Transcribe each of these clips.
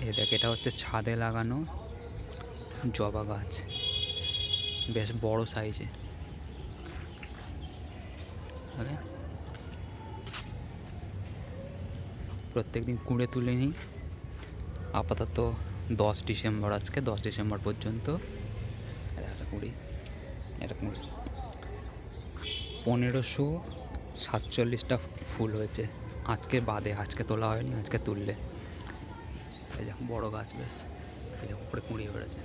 এ দেখ, এটা হচ্ছে ছাদে লাগানো জবা গাছ। বেশ বড় সাইজে প্রত্যেক দিন কুঁড়ে তুলে নিই। আপাতত দশ ডিসেম্বর আজকে, দশ ডিসেম্বর পর্যন্ত। একটা কুড়ি এটা কুড়ি। পনেরোশো সাতচল্লিশটা ফুল হয়েছে। আজকে বাদে, আজকে তোলা হয়নি, আজকে তুললে। এই যে বড় গাছ বেশ, এই যে উপরে কুঁড়িয়ে বেড়েছে।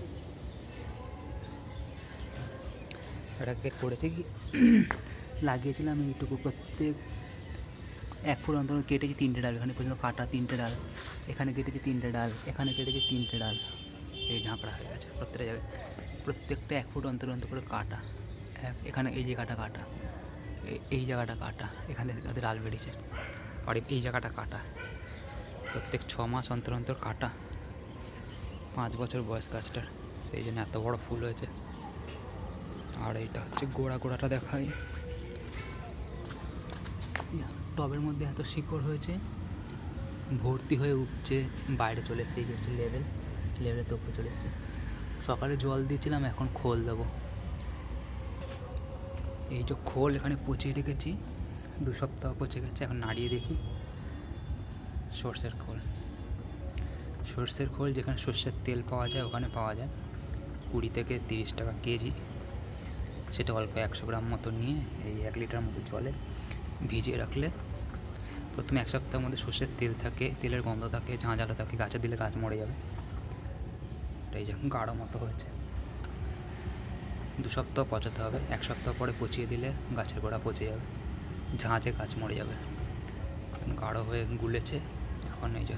এটাকে করেছে কি লাগিয়েছিলাম এইটুকু প্রত্যেক এক ফুট অন্তর কেটেছি তিনটে ডাল, এখানে পর্যন্ত কাটা তিনটে ডাল, এখানে কেটেছি তিনটে ডাল, এখানে কেটেছি তিনটে ডাল। এই ঝাঁকড়া হয়ে গেছে প্রত্যেকটা জায়গায়, প্রত্যেকটা এক ফুট অন্তর অন্তর করে কাটা। এখানে এই জায়গাটা কাটা এই- জায়গাটা কাটা, এখানে ডাল বেরিয়েছে। আর এই জায়গাটা কাটা। প্রত্যেক ছ মাস অন্তর অন্তর কাটা। পাঁচ বছর বয়স গাছটার। সেই জন্য এত বড় ফুল হয়েছে। আর এইটা হচ্ছে গোড়া গোড়াটা দেখাই। টবের মধ্যে এত শিকড় হয়েছে। ভর্তি হয়ে উঠছে বাইরে চলে এসে এই লেভেল। লেভেলে তো চলে এসছে। সকালে জল দিয়েছিলাম, এখন খোল দেবো। এই যে খোল এখানে পচিয়ে রেখেছি। দু সপ্তাহ পচে গেছে, এখন নাড়িয়ে দেখি। সর্ষের খোল। সর্ষের খোল যেখানে সর্ষের তেল পাওয়া যায়, ওখানে পাওয়া যায়। কুড়ি থেকে তিরিশ টাকা কেজি। সেটা অল্প একশো গ্রাম মতো নিয়ে এই এক লিটার মতো জলে ভিজিয়ে রাখলে প্রথমে এক সপ্তাহের মধ্যে সর্ষের তেল থাকে, তেলের গন্ধ থাকে, ঝাঁঝালো থাকে, গাছে দিলে গাছ মরে যাবে। এই যে গাঢ় মতো হয়েছে। দু সপ্তাহ পচাতে হবে। এক সপ্তাহ পরে পচিয়ে দিলে গাছের গোড়া পচে যাবে। ঝাঁঝে গাছ মরে যাবে। গাঢ় হয়ে গুলেছে। এখন এই যে,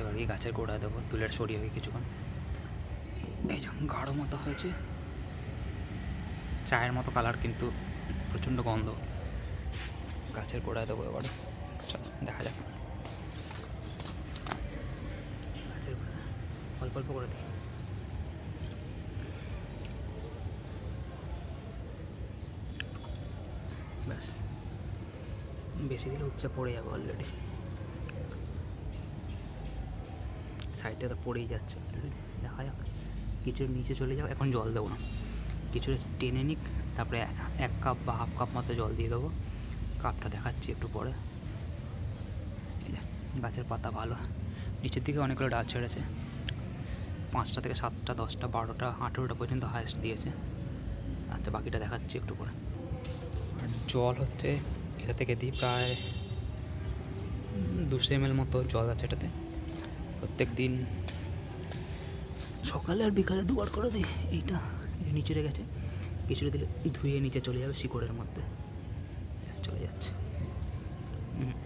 এবার এই গাছের গোড়া দেবো, তুলের সরিয়ে রেখে কিছুক্ষণ। এই যে, গাঢ় মতো হয়েছে। চায়ের মতো কালার কিন্তু প্রচণ্ড গন্ধ। গাছের গোড়ায় দেবো এবারে। চলো, দেখা যাক। গাছের গোড়ায় অল্প অল্প করে দিই। ব্যাস। বেশি দিলে উচ্চা পড়ে যাবে অলরেডি সাইডটা তো পড়েই যাচ্ছে। দেখা যাক কিছু নিচে চলে যাও, এখন জল দেবো না। কিছু টেনে নিক, তারপরে এক- কাপ বা হাফ কাপ মতো জল দিয়ে দেবো। কাপটা দেখাচ্ছি একটু পরে। গাছের পাতা ভালো। নিচের দিকে অনেকগুলো ডাল ছেড়েছে। পাঁচটা থেকে সাতটা, দশটা, বারোটা, আঠেরোটা পর্যন্ত হায়েস্ট দিয়েছে। আচ্ছা বাকিটা দেখাচ্ছি একটু পরে। আর জল হচ্ছে, এটা থেকে দিই প্রায় দুশো এম মতো জল আছে এটাতে। প্রত্যেক দিন সকালে আর বিকালে দুবার করে দিই। এইটা এই নিচে রেখেছে কিছুটা দিলে ধুয়ে নিচে চলে যাবে শিকড়ের মধ্যে। চলে যাচ্ছে।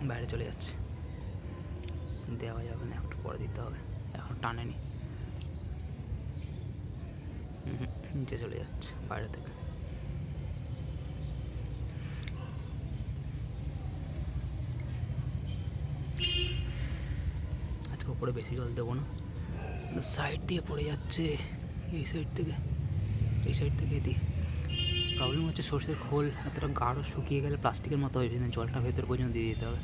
বাইরে চলে যাচ্ছে। দেওয়া যাবে না, একটু পরে দিতে হবে। এখন টানেনি। নিচে চলে যাচ্ছে, বাইরে থেকে। উপরে বেশি জল দেবো না। সাইড দিয়ে পড়ে যাচ্ছে। এই সাইড থেকে, এই সাইড থেকে দিই প্রবলেম হচ্ছে সর্ষের খোল এতটা গাঢ় শুকিয়ে গেলে প্লাস্টিকের মতো হয়ে জলটা ভেতর পর্যন্ত দিয়ে দিতে হবে।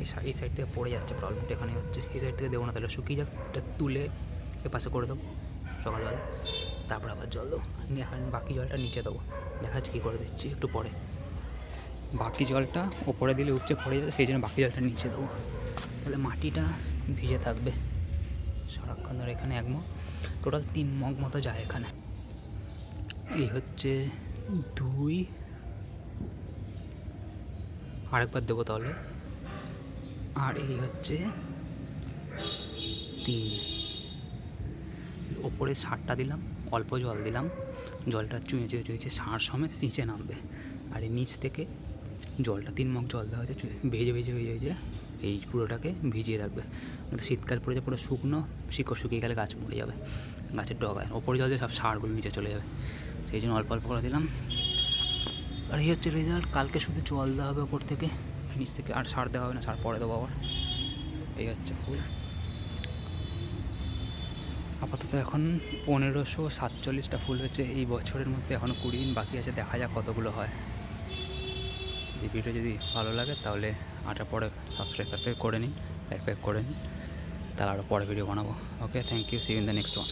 এই এই সাইড থেকে পড়ে যাচ্ছে প্রবলেমটা এখানে হচ্ছে। এই সাইড থেকে দেবো না, তাহলে শুকিয়ে যাক, এটা তুলে এ পাশে করে দেবো সকালবেলা। তারপর আবার জল দেবো। বাকি জলটা নিচে দেবো। দেখা যাচ্ছে কী করে দিচ্ছি একটু পরে। বাকি জলটা ওপরে দিলে উপচে পড়ে যাবে, সেই জন্য বাকি জলটা নিচে দেবো। তাহলে মাটিটা ভিজে থাকবে। সারাক্ষণ ধরে এখানে এক মগ, টোটাল তিন মগ মতো যায় এখানে। এই হচ্ছে দুই। আরেকবার দেবো তাহলে। আর এই হচ্ছে তিন। ওপরে সারটা দিলাম, অল্প জল দিলাম। জলটা চুঁয়ে চুঁয়ে চুঁয়েছে সার সমেত নিচে নামবে। আর এই নিচ থেকে জলটা, তিন মগ জল দেওয়া হয়েছে ভেজে ভেজে ভেজে ভেজে এই পুরোটাকে ভিজিয়ে রাখবে। শীতকাল পড়ে যায় পুরো শুকনো, শিকড় শুকিয়ে গেলে গাছ মরে যাবে, গাছের ডগায়। ওপরে জল দিয়ে সব সারগুলো নিচে চলে যাবে। সেই জন্য অল্প অল্প করে দিলাম। আর এই হচ্ছে রেজাল্ট কালকে শুধু জল দেওয়া হবে ওপর থেকে, নিচ থেকে আর সার দেওয়া হবে না, সার পরে দেবো আবার। এই হচ্ছে ফুল। আপাতত এখন পনেরোশো সাতচল্লিশটা ফুল হয়েছে, এই বছরের মধ্যে এখনও কুড়ি দিন বাকি আছে, দেখা যাক কতগুলো হয়। ভিডিও যদি ভালো লাগে তাহলে আটার পরে সাবস্ক্রাইব করে নিন লাইক করে নিন, তাহলে আরও পরে ভিডিও বানাবো। Okay thank you see in the next one